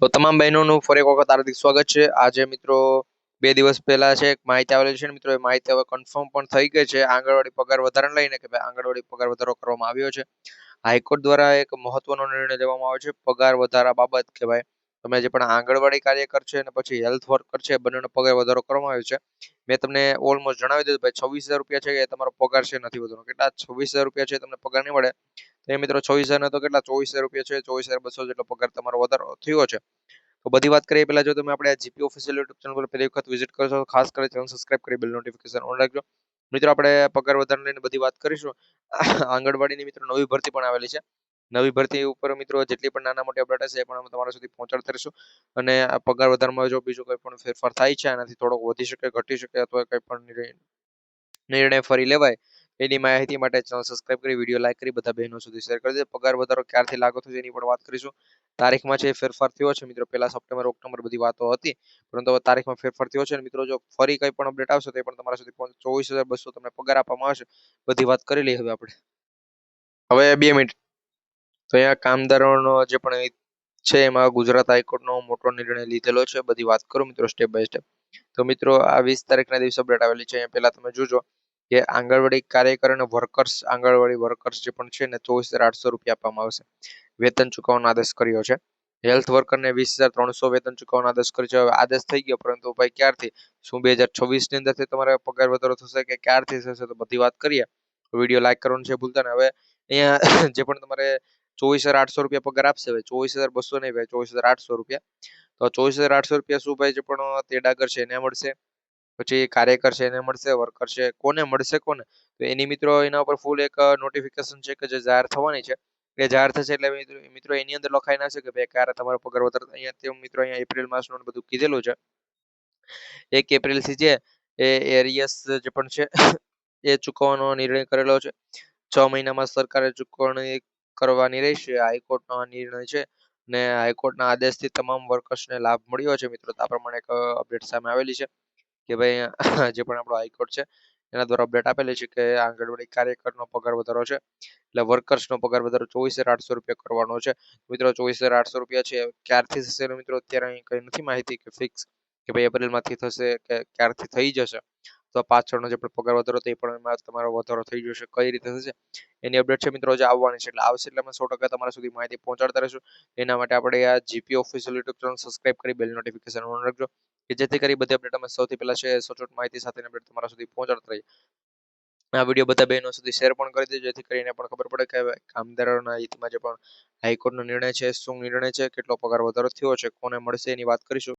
તો તમામ બહેનોનું ફરી એક વખત હાર્દિક સ્વાગત છે. આજે મિત્રો બે દિવસ પહેલા છે, એક માહિતી આવેલી છે મિત્રો, એ માહિતી હવે કન્ફર્મ પણ થઈ ગઈ છે. આંગણવાડી પગાર વધારાને લઈને કે ભાઈ આંગણવાડી પગાર વધારો કરવામાં આવ્યો છે. હાઈકોર્ટ દ્વારા એક મહત્વનો નિર્ણય લેવામાં આવ્યો છે, પગાર વધારા બાબત કે ભાઈ તમે જે પણ આંગણવાડી કાર્યકર છે અને પછી હેલ્થ વર્કર છે, બંનેનો પગાર વધારો કરવામાં આવ્યો છે. મેં તમને ઓલમોસ્ટ જણાવી દીધું, ભાઈ છવ્વીસ હજાર રૂપિયા છે એ તમારો પગાર છે, નથી વધવાનો. કેટલા છવ્વીસ હજાર રૂપિયા છે તમને પગાર નહીં મળે. તો એ મિત્રો ચોવીસ હજાર તો કેટલા? ચોવીસ હજાર રૂપિયા છે. ચોવીસ હજાર બસો જેટલો પગાર તમારો વધારો થયો છે. તો બધી વાત કરીએ પહેલા જો તમે આપણે જીપી ઓફિશિયલ યુટ્યુબ ચેનલ પર પહેલી વખત વિઝિટ કરશો ખાસ કરી ચેનલ સબસ્ક્રાઇબ કરી બેલ નોટિફિકેશન ઓન રાખજો. મિત્રો, આપણે પગાર વધારને લઈને બધી વાત કરીશું. આંગણવાડીની મિત્રો નવી ભરતી પણ આવેલી છે. નવી ભરતી ઉપર મિત્રો જેટલી પણ નાના મોટી અપડેટ હશે એ પણ અમે તમારા સુધી પહોંચાડ કરીશું. અને પગાર વધારમાં જો બીજો કોઈ પણ ફેરફાર થાય છે, આનાથી થોડોક વધી શકે, ઘટી શકે અથવા કંઈ પણ નિર્ણય ફરી લેવાય એની માહિતી માટે ચેનલ સબસ્ક્રાઇબ કરી વીડિયો લાઈક કરી, બધા બહેનો સુધી શેર કરી દે. પગાર વધારો ક્યારથી લાગુ થશે એની પણ વાત કરીશું. તારીખમાં છે ફેરફાર થયો છે મિત્રો, પહેલા સપ્ટેમ્બર, ઓક્ટોબર બધી વાતો હતી. પરંતુ હવે તારીખમાં ફેરફાર થયો છે અને મિત્રો, જો ફરી કંઈ પણ અપડેટ આવશે તો એ પણ તમારા સુધી ચોવીસ હજાર બસો તમને પગાર આપવામાં આવશે. બધી વાત કરી લઈએ હવે આપણે. હવે બે મિનિટ તો અહીંયા કામદારોનો જે પણ છે, એમાં ગુજરાત હાઈકોર્ટનો મોટો નિર્ણય લીધેલો છે. બધી વાત કરું મિત્રો સ્ટેપ બાય સ્ટેપ તો મિત્રો, આ વીસ તારીખના દિવસે અપડેટ આવેલી છે. અહીંયા પહેલા તમે જોજો. કે આંગણવાડી કાર્યકર અને વર્કર્સ આંગણવાડી વર્કર્સ જે પણ છે ને, ચોવીસ હજાર આઠસો રૂપિયા આપવામાં આવશે વેતન ચૂકવવાનો આદેશ કર્યો છે. હેલ્થ વર્કરને વીસ હજાર ત્રણસો વેતન ચૂકવવાનો આદેશ કર્યો છે. હવે આદેશ થઈ ગયો, પરંતુ ભાઈ ક્યારથી? શું બે હજાર છવ્વીસની અંદરથી તમારે પગાર વધારો થશે કે ક્યારથી થશે તો બધી વાત કરીએ. વીડિયો લાઈક કરવાનું છે, ભૂલતા ને હવે અહીંયા જે પણ તમારે ચોવીસ હજાર આઠસો રૂપિયા પગાર આપશે ભાઈ ચોવીસ હજાર બસો નહીં ભાઈ ચોવીસ હજાર આઠસો રૂપિયા. તો ચોવીસ હજાર આઠસો રૂપિયા શું ભાઈ જે પણ તેડાગર છે, એને મળશે. પછી કાર્યકર છે એને મળશે, વર્કર છે, કોને મળશે, કોને? તો એની મિત્રો એના ઉપર ફૂલ એક નોટિફિકેશન છે કે જે જાહેર થવાની છે. એ જાહેર થશે એટલે મિત્રો એની અંદર લખાઈ ના છે કે ભાઈ, ક્યારે તમારો પગાર વધારે અહીંયા તે મિત્રો અહીંયા એપ્રિલ માસનું બધું કીધેલું છે. એક એપ્રિલથી જે એ એરિયસ જે પણ છે, એ ચૂકવવાનો નિર્ણય કરેલો છે. છ મહિનામાં સરકારે ચૂકવણી કરવાની રહેશે. હાઈકોર્ટનો આ નિર્ણય છે ને હાઈકોર્ટના આદેશથી તમામ વર્કર્સને લાભ મળ્યો છે મિત્રો. આ પ્રમાણે એક અપડેટ સામે આવેલી છે. કે ભાઈ જે પણ આપણો હાઈકોર્ટ છે, એના દ્વારા અપડેટ આપેલી છે કે આંગણવાડી કાર્યકરનો પગાર વધારો છે. એટલે વર્કર્સનો પગાર વધારો ચોવીસ હજાર આઠસો રૂપિયા કરવાનો છે. મિત્રો, ચોવીસ હજાર આઠસો રૂપિયા છે, ક્યારથી થશે મિત્રો? અત્યારે અહીં કંઈ નથી માહિતી કે ફિક્સ કે ભાઈ એપ્રિલમાંથી થશે કે ક્યારથી થઈ જશે. તો પાછળનો જે પણ પગાર વધારો તે પણ એમાં તમારો વધારો થઈ જશે. કઈ રીતે થશે? એની અપડેટ છે મિત્રો જે આવવાની છે. એટલે આવશે એટલે અમે સો ટકા તમારા સુધી માહિતી પહોંચાડતા રહીશું. એના માટે આપણે આ GP official YouTube channel subscribe કરી બેલ નોટિફિકેશન ઓન રાખજો. કે જેથી કરી બધી અપડેટ અમે સૌથી પહેલા છે સચોટ માહિતી સાથે અપડેટ તમારા સુધી પહોંચાડતા રહીએ. આ વીડિયો બધા બહેનો સુધી શેર પણ કરી દેજો, જેથી કરીને પણ ખબર પડે કે કામદારોના હિતમાં જે પણ હાઈકોર્ટનો નિર્ણય છે, શું નિર્ણય છે, કેટલો પગાર વધારો થયો છે, કોને મળશે એની વાત કરીશું.